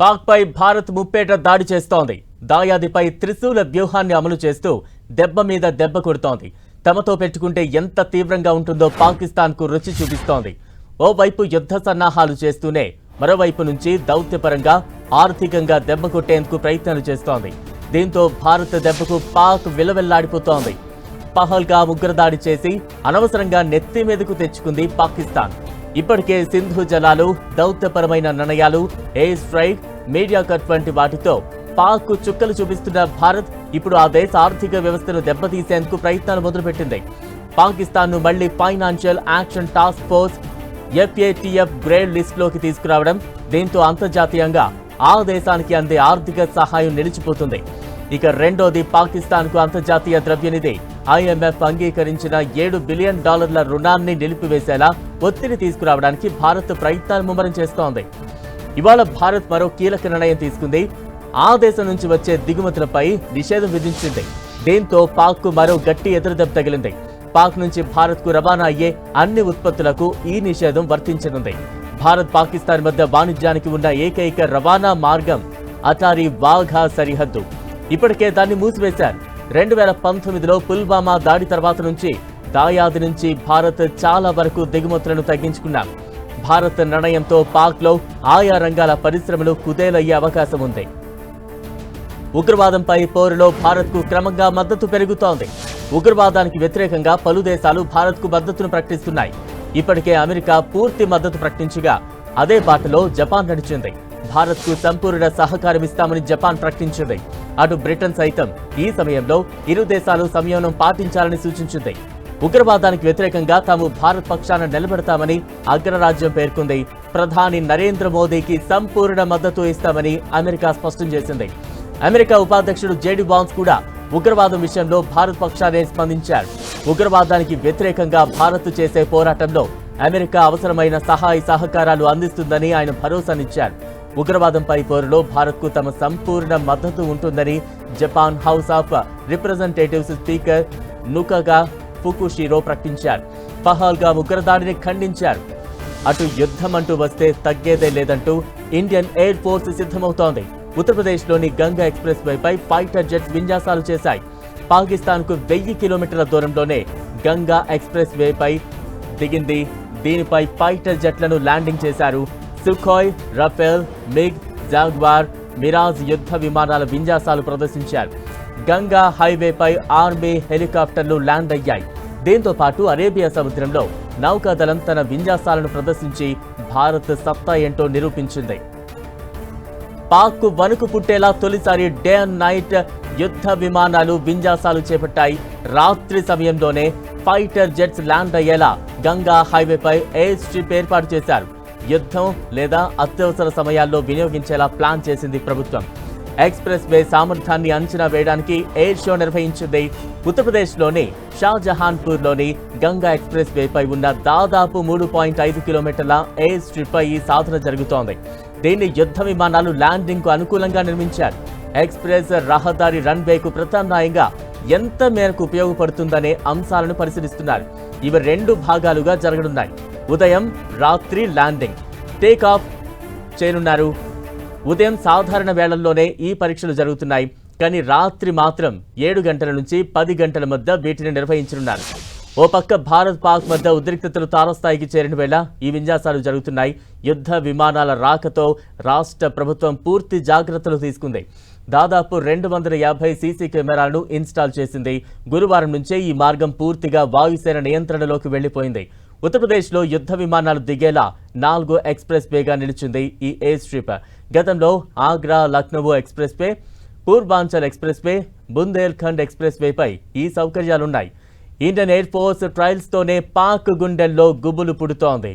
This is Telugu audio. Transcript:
పాక్పై భారత్ ముప్పేట దాడి చేస్తోంది. దాయాదిపై త్రిశూల వ్యూహాన్ని అమలు చేస్తూ దెబ్బ మీద దెబ్బ కొడుతోంది. తమతో పెట్టుకుంటే ఎంత తీవ్రంగా ఉంటుందో పాకిస్తాన్కు రుచి చూపిస్తోంది. ఓవైపు యుద్ధ సన్నాహాలు చేస్తూనే మరోవైపు నుంచి దౌత్యపరంగా ఆర్థికంగా దెబ్బ కొట్టేందుకు ప్రయత్నాలు చేస్తోంది. దీంతో భారత్ దెబ్బకు పాక్ విలవెల్లాడిపోతోంది. పహల్గా ఉగ్రదాడి చేసి అనవసరంగా నెత్తి మీదకు తెచ్చుకుంది పాకిస్తాన్. ఇప్పటికే సింధు జలాలు దౌత్యపరమైన నిర్ణయాలు ఎయిర్ స్ట్రైక్ మీడియా కట్ వంటి వాటితో పాక్ చుక్కలు చూపిస్తున్న భారత్ ఇప్పుడు ఆ దేశ ఆర్థిక వ్యవస్థను దెబ్బతీసేందుకు ప్రయత్నాలు మొదలుపెట్టింది. పాకిస్తాన్ను మళ్ళీ financial action task force FATF grade లిస్టులోకి తీసుకురావడం దీంతో అంతర్జాతీయంగా ఆ దేశానికి అందే ఆర్థిక సహాయం నిలిచిపోతుంది. ఇక రెండోది పాకిస్తాన్కు అంతర్జాతీయ ద్రవ్యనిధి. ఐఎంఎఫ్ అంగీకరించిన ఏడు బిలియన్ డాలర్ల రుణాన్ని నిలిపివేసేలా ఒత్తిడి తీసుకురావడానికి భారత్ ప్రయత్నాలు ముమ్మరం చేస్తోంది. ఇవాళ భారత్ మరో కీలక నిర్ణయం తీసుకుంది. ఆ దేశం నుంచి వచ్చే దిగుమతులపై నిషేధం విధించింది. దీంతో పాక్కు మరో గట్టి ఎదురుదెబ్బ తగిలింది. పాక్ నుంచి భారత్కు రవాణా అయ్యే అన్ని ఉత్పత్తులకు ఈ నిషేధం వర్తించనుంది. భారత్ పాకిస్తాన్ మధ్య వాణిజ్యానికి ఉన్న ఏకైక రవాణా మార్గం అటారీ వాఘా సరిహద్దు. ఇప్పటికే దాన్ని మూసివేశారు. రెండు వేల పంతొమ్మిదిలో పుల్వామా దాడి తర్వాత నుంచి దాయాది నుంచి భారత్ చాలా వరకు దిగుమతులను తగ్గించుకున్నాం. భారత్ నిర్ణయంతో పాక్లో ఆయా రంగాల పరిశ్రమలు కుదేలయ్యే అవకాశం ఉంది. ఉగ్రవాదంపై పోరులో భారత్కు క్రమంగా మద్దతు పెరుగుతోంది. ఉగ్రవాదానికి వ్యతిరేకంగా పలు దేశాలు భారత్కు మద్దతును ప్రకటిస్తున్నాయి. ఇప్పటికే అమెరికా పూర్తి మద్దతు ప్రకటించగా అదే బాటలో జపాన్ నడిచింది. భారత్కు సంపూర్ణ సహకారం ఇస్తామని జపాన్ ప్రకటించింది. అటు బ్రిటన్ సైతం ఈ సమయంలో ఇరు దేశాలు సంయమనం పాటించాలని సూచించింది. ఉగ్రవాదానికి వ్యతిరేకంగా తాము భారత్ పక్షాన నిలబెడతామని అగ్రరాజ్యం పేర్కొంది. ప్రధాని నరేంద్ర మోదీకి సంపూర్ణ మద్దతు ఇస్తామని అమెరికా స్పష్టం చేసింది. అమెరికా ఉపాధ్యక్షుడు జేడీ బాన్స్ కూడా ఉగ్రవాదం విషయంలో భారత్ పక్షానే స్పందించారు. ఉగ్రవాదానికి వ్యతిరేకంగా భారత్ చేసే పోరాటంలో అమెరికా అవసరమైన సహాయ సహకారాలు అందిస్తుందని ఆయన భరోసానిచ్చారు. ఉగ్రవాదంపై పోరులో భారత్కు తమ సంపూర్ణ మద్దతు ఉంటుందని Japan house of representatives speaker Nukaga Fukushiro ప్రకటించారు. పహాల్గా ఉగ్రదాడిని ఖండించారు. అటు యుద్ధం అంటూ వస్తే తగ్గేదే లేదంటూ ఇండియన్ ఎయిర్ ఫోర్స్ సిద్ధమవుతోంది. ఉత్తరప్రదేశ్లోని గంగా ఎక్స్ప్రెస్ వేపై ఫైటర్ జెట్స్ విన్యాసాలు చేశాయి. పాకిస్తాన్కు వెయ్యి కిలోమీటర్ల దూరంలోనే గంగా ఎక్స్ప్రెస్ వేపై దిగింది. దీనిపై ఫైటర్ జెట్లను ల్యాండింగ్ చేశారు Sukhoi Rafale MiG Jaguar Mirage యుద్ధ విమానాల విన్యాసాలు ప్రదర్శించారు. గంగా హైవేపై ఆర్మీ హెలికాప్టర్లు ల్యాండ్ అయ్యాయి. దీంతో పాటు అరేబియా సముద్రంలో నౌకాదళం తన విన్యాసాలను ప్రదర్శించి భారత్ సత్తా ఏంటో నిరూపించింది. పాక్కు వణుకు పుట్టేలా తొలిసారి డే అండ్ నైట్ యుద్ధ విమానాలు విన్యాసాలు చేపట్టాయి. రాత్రి సమయంలోనే ఫైటర్ జెట్స్ ల్యాండ్ అయ్యేలా గంగా హైవేపై ఎయిర్ స్ట్రిప్ ఏర్పాటు చేశారు. యుద్ధం లేదా అత్యవసర సమయాల్లో వినియోగించేలా ప్లాన్ చేసింది ప్రభుత్వం. ఎక్స్ప్రెస్ వే సామర్థ్యాన్ని అంచనా వేయడానికి ఎయిర్ షో నిర్వహించింది ఉత్తరప్రదేశ్లోని షాజహాన్పూర్లోని గంగా ఎక్స్ప్రెస్ వేపై ఉన్న దాదాపు మూడు పాయింట్ ఐదు కిలోమీటర్ల ఎయిర్ స్ట్రిప్పై ఈ సాధన జరుగుతోంది. దీన్ని యుద్ధ విమానాలు ల్యాండింగ్కు అనుకూలంగా నిర్మించారు. ఎక్స్ప్రెస్ రహదారి రన్వేకు ప్రత్యామ్నాయంగా ఎంత మేరకు ఉపయోగపడుతుందనే అంశాలను పరిశీలిస్తున్నారు. ఇవి రెండు భాగాలుగా జరగనున్నాయి. ఉదయం రాత్రి ల్యాండింగ్ టేక్ ఆఫ్ చేయనున్నారు. ఉదయం సాధారణ వేళల్లోనే ఈ పరీక్షలు జరుగుతున్నాయి. కానీ రాత్రి మాత్రం ఏడు గంటల నుంచి పది గంటల మధ్య వీటిని నిర్వహించనున్నారు. ఓ పక్క భారత్ పాక్ మధ్య ఉద్రిక్తతలు తారస్థాయికి చేరిన వేళ ఈ విన్యాసాలు జరుగుతున్నాయి. యుద్ధ విమానాల రాకతో రాష్ట్ర ప్రభుత్వం పూర్తి జాగ్రత్తలు తీసుకుంది. దాదాపు రెండు వందల యాభై సీసీ కెమెరాలను ఇన్స్టాల్ చేసింది. గురువారం నుంచే ఈ మార్గం పూర్తిగా వాయుసేన నియంత్రణలోకి వెళ్ళిపోయింది ఉత్తరప్రదేశ్లో యుద్ధ విమానాలు దిగేలా నాలుగో ఎక్స్ప్రెస్ వేగా నిలిచింది ఈ ఎయిర్ స్ట్రిప్. గతంలో Agra Lucknow express way Purvanchal express way Bundelkhand express వేపై ఈ సౌకర్యాలున్నాయి. ఇండియన్ ఎయిర్ ఫోర్స్ ట్రయల్స్తోనే పాక్ గుండెల్లో గుబులు పుడుతోంది.